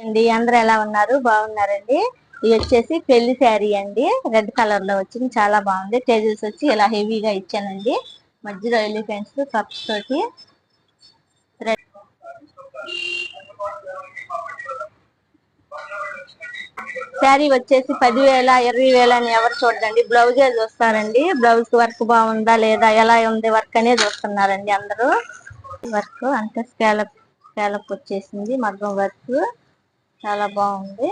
అండి. అందరూ ఎలా ఉన్నారు? బాగున్నారండి. ఇది వచ్చేసి పెళ్ళి శారీ అండి. రెడ్ కలర్లో వచ్చింది. చాలా బాగుంది. టేజెస్ వచ్చి ఇలా హెవీగా ఇచ్చానండి. మధ్యలో ఎలిఫెంట్స్ కప్స్ తోటి. రెడ్ శారీ వచ్చేసి పదివేల ఇరవై వేల అని ఎవరు చూడండి బ్లౌజే చూస్తారండి బ్లౌజ్ వర్క్ బాగుందా లేదా? ఎలా ఉంది వర్క్ అనేది చూస్తున్నారండి అందరూ. వర్క్ అంతే స్కాలప్ స్కాలప్ వచ్చేసింది. మగ్గం వర్క్. చాలా బాగుంది.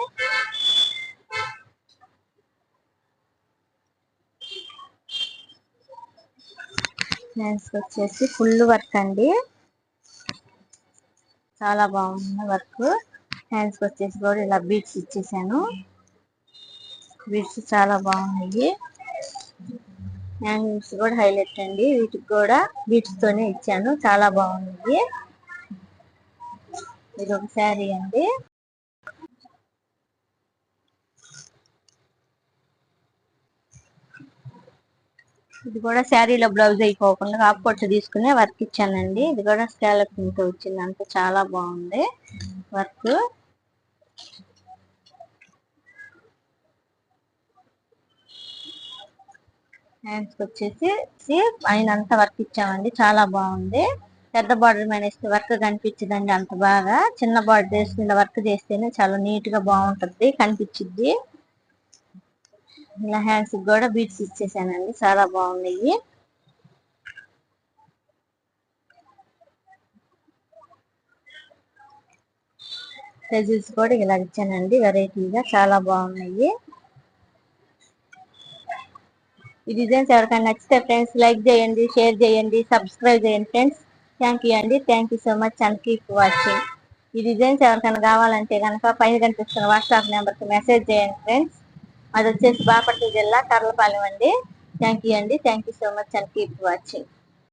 హ్యాండ్స్ వచ్చేసి ఫుల్ వర్క్ అండి. చాలా బాగుంది వర్క్ హ్యాండ్స్కి వచ్చేసి కూడా ఇలా బీట్స్ ఇచ్చేసాను. బీట్స్ చాలా బాగున్నాయి. హ్యాంగింగ్స్ కూడా హైలైట్ అండి. వీటికి కూడా బీట్స్ తోనే ఇచ్చాను. చాలా బాగున్నాయి. ఇది ఒక శారీ అండి. ఇది కూడా శారీలో బ్లౌజ్ అయిపోకుండా హాఫ్ పొట్టు తీసుకుని వర్క్ ఇచ్చానండి. ఇది కూడా స్కాలప్తో వచ్చింది అంత చాలా బాగుంది వర్క్. హ్యాండ్స్ వచ్చేసి ఆయన అంత వర్క్ ఇచ్చామండి. చాలా బాగుంది. పెద్ద బార్డర్ మీద వేస్తే వర్క్ కనిపించదండి అంత బాగా. చిన్న బార్డర్ వేసుకున్న వర్క్ చేస్తేనే చాలా నీట్గా బాగుంటుంది. కనిపించింది ఇలా హ్యాండ్స్ కూడా బీట్స్ ఇచ్చేసానండి. చాలా బాగున్నాయి. సైజెస్ కూడా ఇలా ఇచ్చానండి. వెరైటీగా చాలా బాగున్నాయి. ఈ డిజైన్స్ ఎవరికైనా నచ్చితే ఫ్రెండ్స్ లైక్ చేయండి షేర్ చేయండి సబ్స్క్రైబ్ చేయండి ఫ్రెండ్స్. థ్యాంక్ యూ అండి. Thank you so much and keep watching ఈ డిజైన్స్ ఎవరికైనా కావాలంటే కనుక పైన కనిపిస్తున్న వాట్సాప్ నెంబర్కి మెసేజ్ చేయండి ఫ్రెండ్స్. అది వచ్చేసి బాపట్ల జిల్లా కర్లపాలెం అండి. థ్యాంక్ యూ అండి. Thank you so much and keep watching